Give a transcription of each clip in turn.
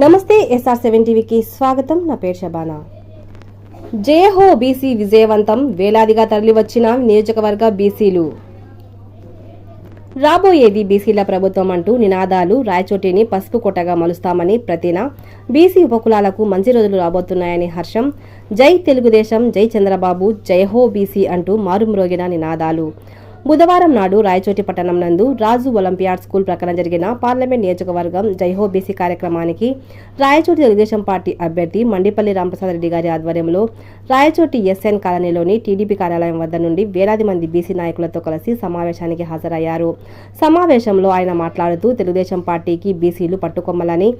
నమస్తే SR seven టీవీకి స్వాగతం. నా పేరు షబానా. జేహో బీసీ విజయవంతం. వేలాదిగా తరలివచ్చిన నియోజకవర్గ బీసీలు. రాబోయేది బీసీల ప్రభుత్వం అంటూ నినాదాలు రాయచోటిని పసుపు కొట్టగా మలుస్తామని ప్రతిన. బీసీ ఉపకులాలకు మంచి రోజులు రాబోతున్నాయని హర్షం. జై తెలుగుదేశం జై చంద్రబాబు జై హో బీసీ అంటూ మారుమ్రోగిన నినాదాలు. బుధవారం నాడు రాయచోటి పట్టణం నందు రాజు ఒలింపియాడ్ స్కూల్ ప్రకారం జరిగిన పార్లమెంట్ నియోజకవర్గం జైహో బీసీ కార్యక్రమానికి రాయచోటి తెలుగుదేశం పార్టీ అభ్యర్థి మండిపల్లి రామప్రసాద్ రెడ్డి గారి ఆధ్వర్యంలో రాయచోటి ఎస్ఎన్ కాలనీలోని టీడీపీ కార్యాలయం వద్ద నుండి వేలాది మంది బీసీ నాయకులతో కలిసి సమావేశానికి హాజరయ్యారు. సమావేశంలో ఆయన మాట్లాడుతూ తెలుగుదేశం పార్టీకి బీసీలు పట్టుకొమ్మలని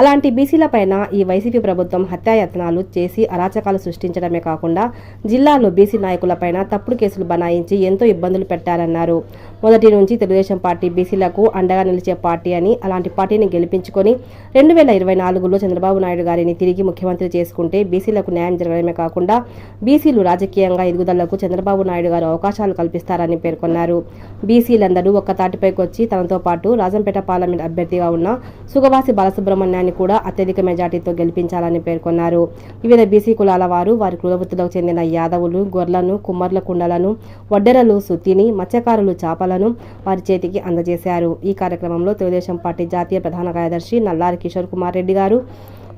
అలాంటి బీసీలపైన ఈ వైసీపీ ప్రభుత్వం హత్యాయత్నాలు చేసి అరాచకాలు సృష్టించడమే కాకుండా జిల్లాలో బీసీ నాయకులపైన తప్పుడు కేసులు బనాయించి ఎంతో ఇబ్బందులు పెట్టారన్నారు. మొదటి నుంచి తెలుగుదేశం పార్టీ బీసీలకు అండగా నిలిచే పార్టీ అని అలాంటి పార్టీని గెలిపించుకొని రెండు వేల ఇరవై నాలుగులో చంద్రబాబు నాయుడు గారిని తిరిగి ముఖ్యమంత్రి చేసుకుంటే బీసీలకు న్యాయం జరగడమే కాకుండా బీసీలు రాజకీయంగా ఎదుగుదలకు చంద్రబాబు నాయుడు గారు అవకాశాలు కల్పిస్తారని పేర్కొన్నారు. బీసీలందరూ ఒక్క తాటిపైకి వచ్చి తనతో పాటు రాజంపేట పార్లమెంట్ అభ్యర్థిగా ఉన్న సుగవాసి బాలసుబ్రహ్మణ్యాన్ని కూడా అత్యధిక మెజార్టీతో గెలిపించాలని పేర్కొన్నారు. వివిధ బీసీ కులాల వారు వారి కులవృత్తులకు చెందిన యాదవులు గొర్రెలను కుమ్మర్ల కుండలను వడ్డెరలు సుత్తిని మత్స్యకారులు చేపలను వారి చేతికి అందజేశారు. ఈ కార్యక్రమంలో తెలుగుదేశం పార్టీ జాతీయ ప్రధాన కార్యదర్శి నల్లారి కిషోర్ కుమార్ రెడ్డి గారు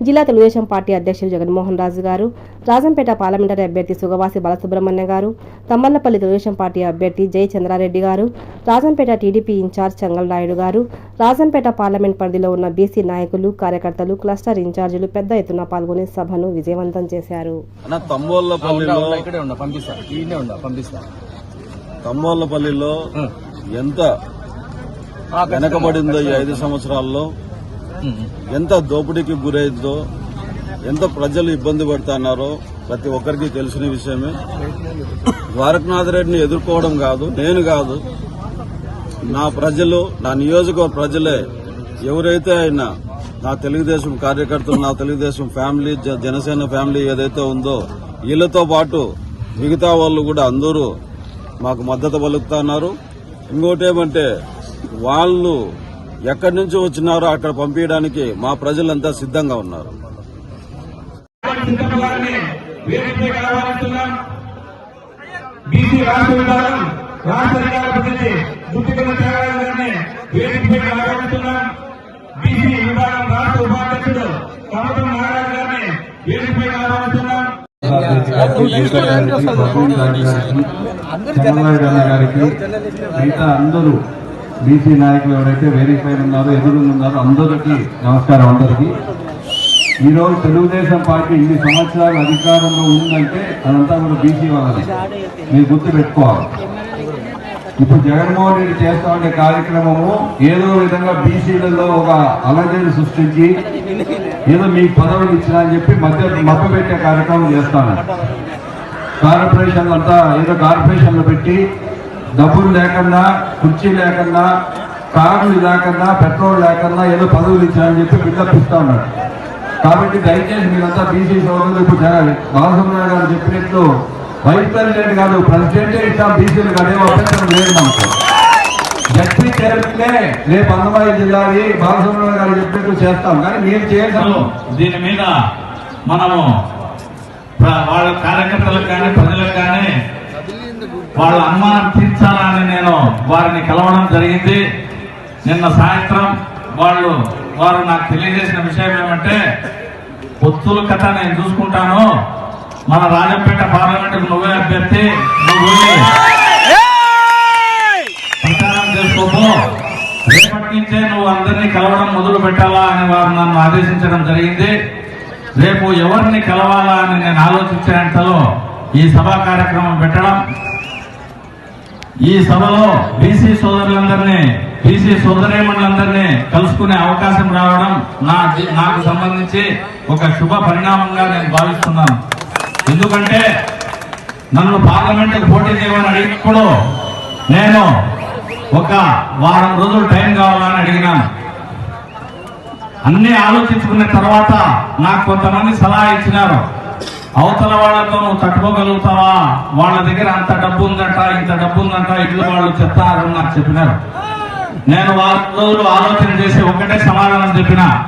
జిల్లా తెలుగుదేశం పార్టీ అధ్యక్షులు జగన్మోహన్ రాజు గారు రాజంపేట పార్లమెంటరీ అభ్యర్థి సుగవాసి బాలసుబ్రహ్మణ్య గారు తమ్మల్లపల్లి తెలుగుదేశం పార్టీ అభ్యర్థి జై చంద్రారెడ్డి గారు రాజంపేట టీడీపీ ఇన్ఛార్జ్ చెంగల్ నాయుడు గారు రాజంపేట పార్లమెంట్ పరిధిలో ఉన్న బీసీ నాయకులు కార్యకర్తలు క్లస్టర్ ఇన్ఛార్జీలు పెద్ద ఎత్తున పాల్గొని సభను విజయవంతం చేశారు. తమ్మోళ్ళపల్లిలో ఎంత వెనకబడిందో ఈ ఐదు సంవత్సరాల్లో ఎంత దోపిడీకి గురైందో ఎంత ప్రజలు ఇబ్బంది పడుతున్నారో ప్రతి ఒక్కరికి తెలిసిన విషయమే. ద్వారకనాథ్ రెడ్డిని ఎదుర్కోవడం కాదు నేను కాదు. నా ప్రజలు నా నియోజకవర్గ ప్రజలే ఎవరైతే అయినా నా తెలుగుదేశం కార్యకర్తలు నా తెలుగుదేశం ఫ్యామిలీ జ- జనసేన ఫ్యామిలీ ఏదైతే ఉందో వీళ్ళతో పాటు మిగతా వాళ్ళు కూడా అందరూ మాకు మద్దతు పలుకుతున్నారు. ఇంకోటి ఏమంటే వాళ్ళు ఎక్కడి నుంచి వచ్చినారో అక్కడ పంపించడానికి మా ప్రజలంతా సిద్ధంగా ఉన్నారు. గారికి మిగతా అందరూ బీసీ నాయకులు ఎవరైతే వెరిఫై ఉన్నారో ఎదురు ఉన్నారో అందరికీ నమస్కారం అందరికీ. ఈరోజు తెలుగుదేశం పార్టీ ఇన్ని సంవత్సరాలు అధికారంలో ఉందంటే అదంతా కూడా బీసీ వాళ్ళని మీరు గుర్తు పెట్టుకోవాలి ఇప్పుడు జగన్మోహన్ రెడ్డి చేస్తా ఉండే కార్యక్రమము ఏదో విధంగా బీసీలలో ఒక అలజడి సృష్టించి ఏదో మీకు పదవులు ఇచ్చినా అని చెప్పి మధ్య మప్ప పెట్టే కార్యక్రమం చేస్తాను. కార్పొరేషన్లు అంతా ఏదో కార్పొరేషన్లు పెట్టి డబ్బులు లేకుండా కుర్చీ లేకుండా కార్లు లేకుండా పెట్రోల్ లేకుండా ఏదో పదవులు ఇచ్చారని చెప్పి బిల్డప్ ఇస్తా ఉన్నాడు. కాబట్టి దయచేసి మీరంతా బీసీ సోదరులు ఇప్పుడు జగన్ బాలసుబ్రహ్మణ్య గారు చెప్పినట్లు వైస్ ప్రెసిడెంట్ కాదు ప్రెసిడెంటే ఇస్తాం బీసీలకు కానీ అభ్యంతరం లేదు మనకు జడ్పీ చైర్మన్లే రేపు అన్నమయ్య జిల్లాది బాలసుబ్రహ్మణ్య గారు చెప్పినట్లు చేస్తాం. కానీ మీరు చేయాల్సిన దీని మీద మనము వాళ్ళ కార్యకర్తలకు కానీ ప్రజలకు కానీ వాళ్ళ అనుమానం తీర్చాలని నేను వారిని కలవడం జరిగింది. నిన్న సాయంత్రం వాళ్ళు వారు నాకు తెలియజేసిన విషయం ఏమంటే పొత్తుల కథ నేను చూసుకుంటాను. మన రాజంపేట పార్లమెంటుకు నువ్వే అభ్యర్థి నువ్వు ప్రచారం చేసుకోకు. రేపటి నుంచే నువ్వు అందరినీ కలవడం మొదలు పెట్టాలా అని వారు నన్ను ఆదేశించడం జరిగింది. రేపు ఎవరిని కలవాలా అని నేను ఆలోచించేంతలో ఈ సభా కార్యక్రమం పెట్టడం ఈ సభలో బీసీ సోదరులందరినీ బీసీ సోదరేమణులందరినీ కలుసుకునే అవకాశం రావడం నా నాకు సంబంధించి ఒక శుభ పరిణామంగా నేను భావిస్తున్నాను. ఎందుకంటే నన్ను పార్లమెంటుకు పోటీ చేయమని అడిగినప్పుడు నేను ఒక వారం రోజులు టైం కావాలని అడిగినాను. అన్ని ఆలోచించుకున్న తర్వాత నాకు కొంతమంది సలహా ఇచ్చినారు. అవతల వాళ్ళతో నువ్వు తట్టుకోగలుగుతావా? వాళ్ళ దగ్గర అంత డబ్బు ఉందట ఇంత డబ్బు ఉందంట ఇట్లు వాళ్ళు చెప్తారని నాకు చెప్పినారు. నేను వారం రోజులు ఆలోచన చేసి ఒకటే సమాధానం చెప్పిన.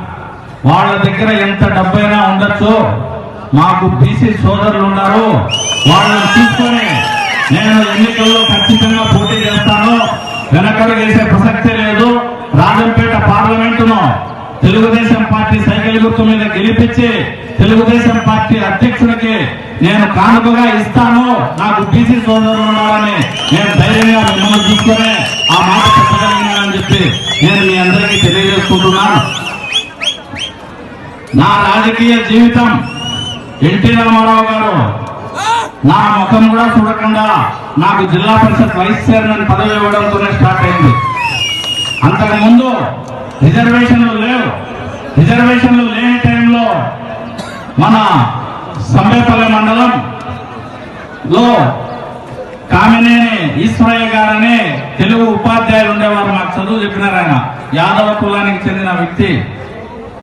వాళ్ళ దగ్గర ఎంత డబ్బైనా ఉండొచ్చు. మాకు బీసీ సోదరులు ఉన్నారు. వాళ్ళని తీసుకొని నేను ఎన్నికల్లో ఖచ్చితంగా పోటీ చేస్తాను. వెనకడు వేసే ప్రసక్తే లేదు. రాజంపేట పార్లమెంటును తెలుగుదేశం పార్టీ సైకిల్ గుర్తు మీద గెలిపించి తెలుగుదేశం పార్టీ అధ్యక్షుడికి నేను కానుకగా ఇస్తాను. నాకు బీసీ సోదరులు ఉన్నారని నేను ధైర్యంగా మిమ్మల్ని చూసుకొని ఆ మాట చెప్పగలిగినానని చెప్పి నేను మీ అందరికీ తెలియజేసుకుంటున్నాను నా రాజకీయ జీవితం ఎన్టీ రామారావు గారు నా ముఖం కూడా చూడకుండా నాకు జిల్లా పరిషత్ వైస్ చైర్మన్ పదవి ఇవ్వడంతోనే స్టార్ట్ అయింది. అంతకుముందు రిజర్వేషన్లు లేవు. రిజర్వేషన్లు లేని టైంలో మన సంబేపల్లి మండలం లో కామినేని ఈశ్వరయ్య గారని తెలుగు ఉపాధ్యాయులు ఉండేవారు. మాకు చదువు చెప్పినారు ఆయన. యాదవ కులానికి చెందిన వ్యక్తి.